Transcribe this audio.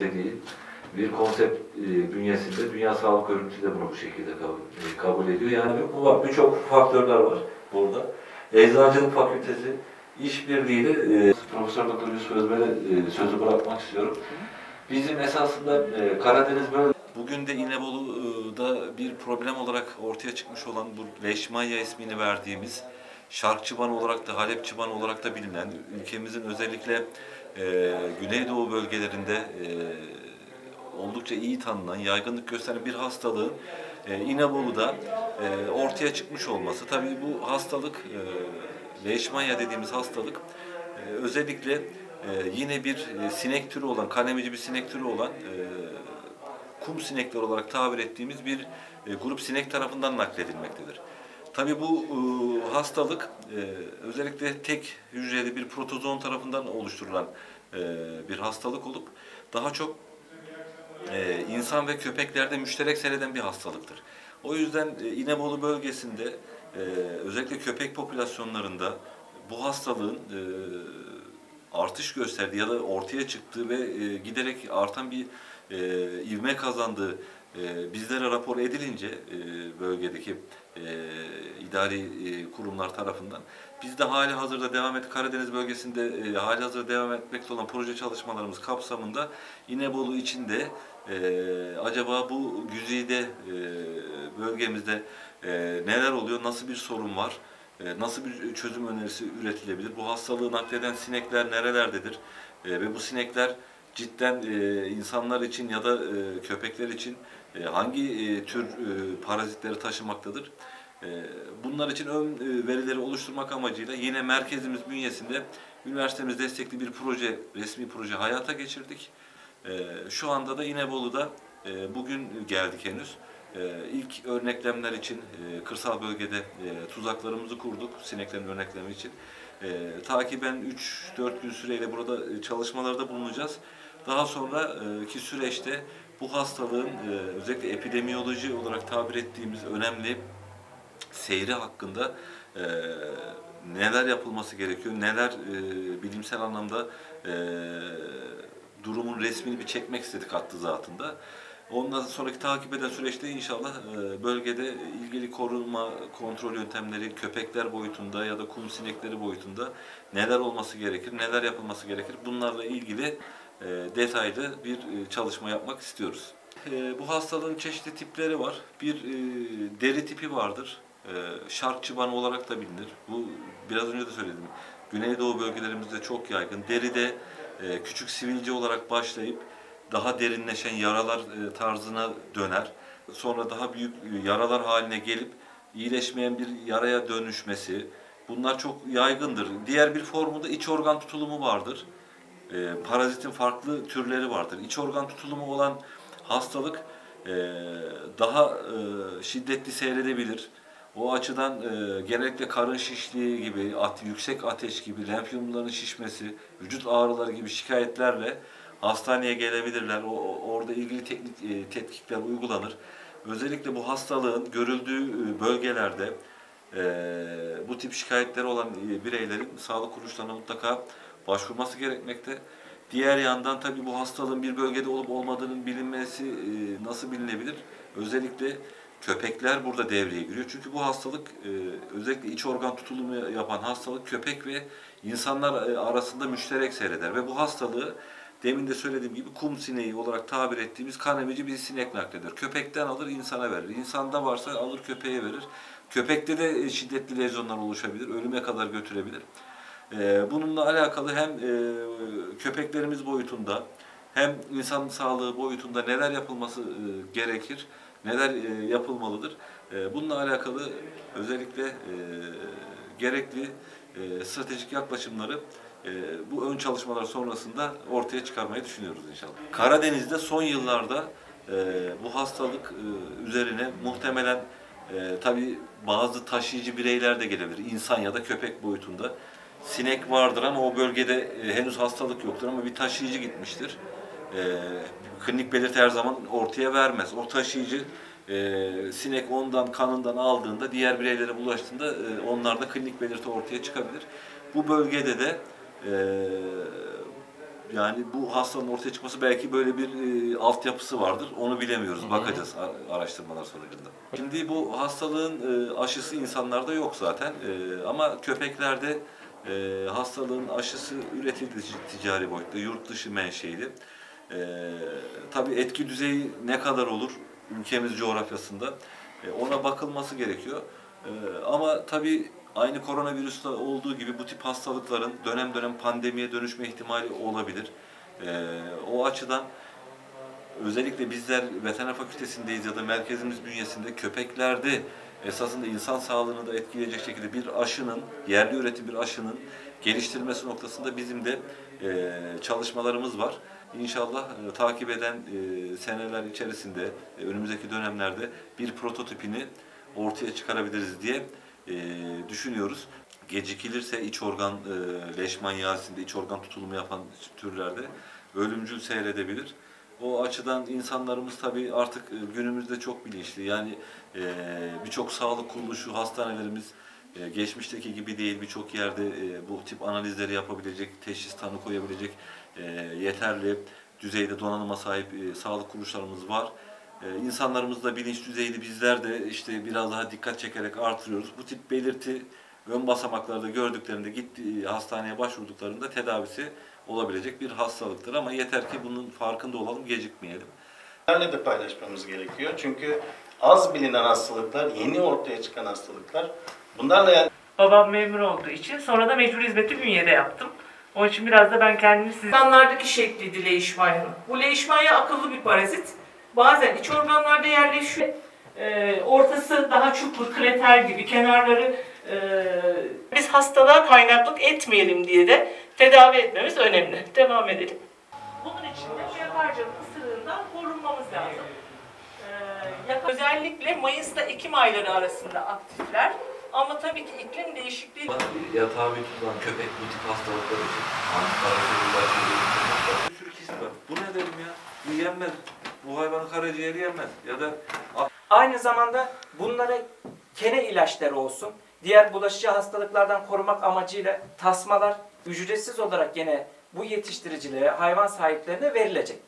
dediği bir konsept e, bünyesinde Dünya Sağlık Örgütü de bunu bu şekilde kabul, e, kabul ediyor. Yani bu var, birçok faktörler var burada. Eczacılık Fakültesi işbirliğiyle e, Profesör Doktor Yusuf Özber'e e, sözü bırakmak istiyorum. Bizim esasında e, Karadeniz böyle Bugün de İnebolu'da bir problem olarak ortaya çıkmış olan bu Leşmanya ismini verdiğimiz Şark çıbanı olarak da Halep çıbanı olarak da bilinen ülkemizin özellikle e, Güneydoğu bölgelerinde e, oldukça iyi tanınan, yaygınlık gösteren bir hastalığın e, İnebolu'da e, ortaya çıkmış olması. Tabii bu hastalık, e, Leishmania dediğimiz hastalık e, özellikle e, yine bir e, sinek türü olan, kanemici bir sinek türü olan kum sinekleri olarak tabir ettiğimiz bir e, grup sinek tarafından nakledilmektedir. Tabii bu e, hastalık özellikle tek hücreli bir protozoon tarafından oluşturulan bir hastalık olup daha çok insan ve köpeklerde müşterek seyreden bir hastalıktır. O yüzden İnebolu bölgesinde özellikle köpek popülasyonlarında bu hastalığın artış gösterdiği ya da ortaya çıktığı ve e, giderek artan bir e, ivme kazandığı e, bizlere rapor edilince e, bölgedeki e, idari e, kurumlar tarafından biz de hali hazırda devam et Karadeniz bölgesinde e, hali hazırda devam etmekte olan proje çalışmalarımız kapsamında İnebolu içinde e, acaba bu güzide e, bölgemizde e, neler oluyor, nasıl bir sorun var, nasıl bir çözüm önerisi üretilebilir, bu hastalığı nakleden sinekler nerelerdedir e, ve bu sinekler cidden e, insanlar için ya da e, köpekler için e, hangi e, tür e, parazitleri taşımaktadır? E, bunlar için ön e, verileri oluşturmak amacıyla yine merkezimiz bünyesinde üniversitemiz destekli bir proje, resmi proje hayata geçirdik. E, şu anda da İnebolu'da e, bugün geldik henüz. E, ilk örneklemler için e, kırsal bölgede e, tuzaklarımızı kurduk sineklerin örneklemi için. E, takiben 3-4 gün süreyle burada çalışmalarda bulunacağız. Daha sonraki süreçte bu hastalığın özellikle epidemiyoloji olarak tabir ettiğimiz önemli seyri hakkında neler yapılması gerekiyor, neler bilimsel anlamda durumun resmini bir çekmek istedik hattı zatında. Ondan sonraki takip eden süreçte inşallah e, bölgede ilgili korunma, kontrol yöntemleri köpekler boyutunda ya da kum sinekleri boyutunda neler olması gerekir, neler yapılması gerekir bunlarla ilgili e, detaylı bir e, çalışma yapmak istiyoruz. Bu hastalığın çeşitli tipleri var. Bir deri tipi vardır. Şark çıbanı olarak da bilinir. Bu biraz önce de söyledim. Güneydoğu bölgelerimizde çok yaygın. Deride küçük sivilce olarak başlayıp daha derinleşen yaralar e, tarzına döner. Sonra daha büyük e, yaralar haline gelip iyileşmeyen bir yaraya dönüşmesi. Bunlar çok yaygındır. Diğer bir formu da iç organ tutulumu vardır. E, parazitin farklı türleri vardır. İç organ tutulumu olan hastalık daha şiddetli seyredebilir. O açıdan genellikle karın şişliği gibi, yüksek ateş gibi, lenf yumrularının şişmesi, vücut ağrıları gibi şikayetlerle hastaneye gelebilirler. O, orada ilgili teknik e, tetkikler uygulanır. Özellikle bu hastalığın görüldüğü e, bölgelerde e, bu tip şikayetleri olan e, bireylerin sağlık kuruluşlarına mutlaka başvurması gerekmekte. Diğer yandan tabii bu hastalığın bir bölgede olup olmadığının bilinmesi e, nasıl bilinebilir? Özellikle köpekler burada devreye giriyor. Çünkü bu hastalık e, özellikle iç organ tutulumu yapan hastalık köpek ve insanlar e, arasında müşterek seyreder ve bu hastalığı demin de söylediğim gibi kum sineği olarak tabir ettiğimiz kan emici bir sinek nakleder. Köpekten alır insana verir. İnsanda varsa alır köpeğe verir. Köpekte de e, şiddetli lezyonlar oluşabilir. Ölüme kadar götürebilir. Ee, bununla alakalı hem e, köpeklerimiz boyutunda hem insan sağlığı boyutunda neler yapılması e, gerekir, neler e, yapılmalıdır. E, bununla alakalı özellikle e, gerekli e, stratejik yaklaşımları e, bu ön çalışmalar sonrasında ortaya çıkarmayı düşünüyoruz inşallah. Karadeniz'de son yıllarda e, bu hastalık e, üzerine muhtemelen e, tabii bazı taşıyıcı bireyler de gelebilir. İnsan ya da köpek boyutunda. Sinek vardır ama o bölgede e, henüz hastalık yoktur ama bir taşıyıcı gitmiştir. e, klinik belirti her zaman ortaya vermez. O taşıyıcı e, sinek ondan kanından aldığında diğer bireylere bulaştığında e, onlarda klinik belirti ortaya çıkabilir. Bu bölgede de e, yani bu hastalığın ortaya çıkması belki böyle bir e, altyapısı vardır. Onu bilemiyoruz. Bakacağız ar- araştırmalar sonucunda. Şimdi bu hastalığın e, aşısı insanlarda yok zaten. E, ama köpeklerde e, hastalığın aşısı üretildi ticari boyutta, yurt dışı menşeili. E, tabii etki düzeyi ne kadar olur ülkemiz coğrafyasında e, ona bakılması gerekiyor. E, ama tabii aynı koronavirüste olduğu gibi bu tip hastalıkların dönem dönem pandemiye dönüşme ihtimali olabilir. E, o açıdan özellikle bizler veteriner fakültesindeyiz ya da merkezimiz bünyesinde köpeklerde esasında insan sağlığını da etkileyecek şekilde bir aşının, yerli üretim bir aşının geliştirilmesi noktasında bizim de e, çalışmalarımız var. İnşallah e, takip eden e, seneler içerisinde, e, önümüzdeki dönemlerde bir prototipini ortaya çıkarabiliriz diye e, düşünüyoruz. Gecikilirse iç organ e, leş manyasinde iç organ tutulumu yapan türlerde ölümcül seyredebilir. O açıdan insanlarımız tabii artık e, günümüzde çok bilinçli. Yani e, birçok sağlık kuruluşu, hastanelerimiz e, geçmişteki gibi değil. Birçok yerde e, bu tip analizleri yapabilecek, teşhis tanı koyabilecek e, yeterli düzeyde donanıma sahip e, sağlık kuruluşlarımız var. E, insanlarımız da bilinç düzeyini bizler de işte biraz daha dikkat çekerek artırıyoruz. Bu tip belirti ön basamaklarda gördüklerinde gitti hastaneye başvurduklarında tedavisi olabilecek bir hastalıktır ama yeter ki bunun farkında olalım, gecikmeyelim. Bunlarla de paylaşmamız gerekiyor. Çünkü az bilinen hastalıklar, yeni ortaya çıkan hastalıklar. Bunlarla Babam memur olduğu için sonra da mecbur hizmeti bünyede yaptım. Onun için biraz da ben kendimi siz... Şekliydi leishmania'nın. Bu leishmania akıllı bir parazit. Bazen iç organlarda yerleşiyor. Ee, ortası daha çukur, krater gibi, kenarları e, biz hastalığa kaynaklık etmeyelim diye de tedavi etmemiz önemli. Devam edelim. Bunun için de miyokardiyanın ısırığından korunmamız lazım. Yak- özellikle Mayıs'ta Ekim ayları arasında aktifler. Ama tabii ki iklim değişikliği Yatağa bir tutulan köpek bu tip hastalıklar için Ankara bir sürü kist var. Bu ne dedim ya? Yenmez. Bu hayvanın karaciğeri yenmez. Ya da Aynı zamanda bunlara kene ilaçları olsun, diğer bulaşıcı hastalıklardan korumak amacıyla tasmalar ücretsiz olarak gene bu yetiştiricilere, hayvan sahiplerine verilecek.